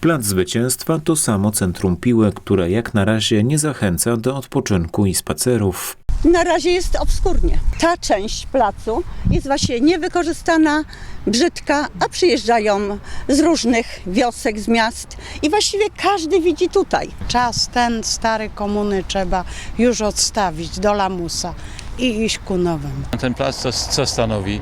Plac Zwycięstwa to samo centrum Piły, które jak na razie nie zachęca do odpoczynku i spacerów. Na razie jest obskurnie. Ta część placu jest właśnie niewykorzystana, brzydka, a przyjeżdżają z różnych wiosek, z miast i właściwie każdy widzi tutaj. Czas ten stary komuny trzeba już odstawić do lamusa i iść ku nowemu. Ten plac co, co stanowi?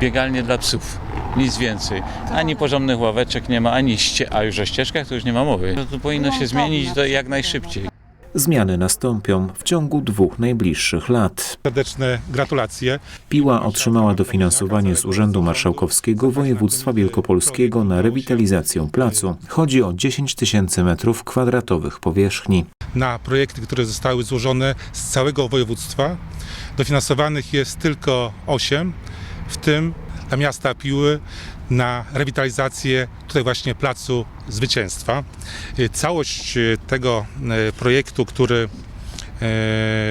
Biegalnię dla psów. Nic więcej. Ani porządnych ławeczek nie ma, ani ście, a już o ścieżkach to już nie ma mowy. To, to powinno się zmienić to jak najszybciej. Zmiany nastąpią w ciągu dwóch najbliższych lat. Serdeczne gratulacje. Piła otrzymała dofinansowanie z Urzędu Marszałkowskiego Województwa Wielkopolskiego na rewitalizację placu. Chodzi o 10 tysięcy metrów kwadratowych powierzchni. na projekty, które zostały złożone z całego województwa. Dofinansowanych jest tylko 8, w tym dla miasta Piły na rewitalizację tutaj właśnie Placu Zwycięstwa. Y, Całość y, tego y, projektu, który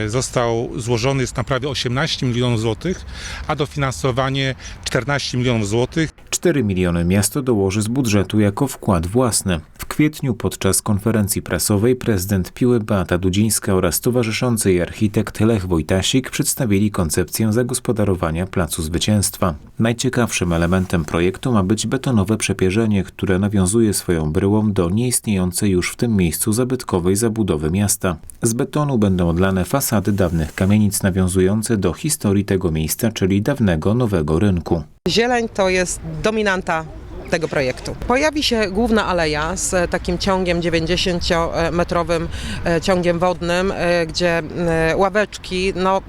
został złożony jest na prawie 18 milionów złotych, a dofinansowanie 14 milionów złotych. 4 miliony miasto dołoży z budżetu jako wkład własny. Kwietniu podczas konferencji prasowej prezydent Piły Beata Dudzińska oraz towarzyszący jej architekt Lech Wojtasik przedstawili koncepcję zagospodarowania Placu Zwycięstwa. Najciekawszym elementem projektu ma być betonowe przepierzenie, które nawiązuje swoją bryłą do nieistniejącej już w tym miejscu zabytkowej zabudowy miasta. Z betonu będą odlane fasady dawnych kamienic nawiązujące do historii tego miejsca, czyli dawnego Nowego Rynku. Zieleń to jest dominanta tego projektu. Pojawi się główna aleja z takim ciągiem 90-metrowym e, ciągiem wodnym, e, gdzie e, ławeczki, no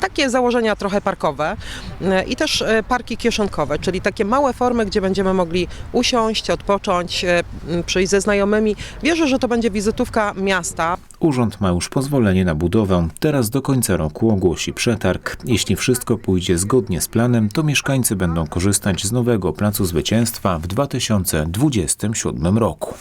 takie założenia trochę parkowe i też parki kieszonkowe, czyli takie małe formy, gdzie będziemy mogli usiąść, odpocząć, przyjść ze znajomymi. Wierzę, że to będzie wizytówka miasta, Urząd ma już pozwolenie na budowę. Teraz do końca roku ogłosi przetarg. Jeśli wszystko pójdzie zgodnie z planem, to mieszkańcy będą korzystać z nowego Placu Zwycięstwa w 2027 roku.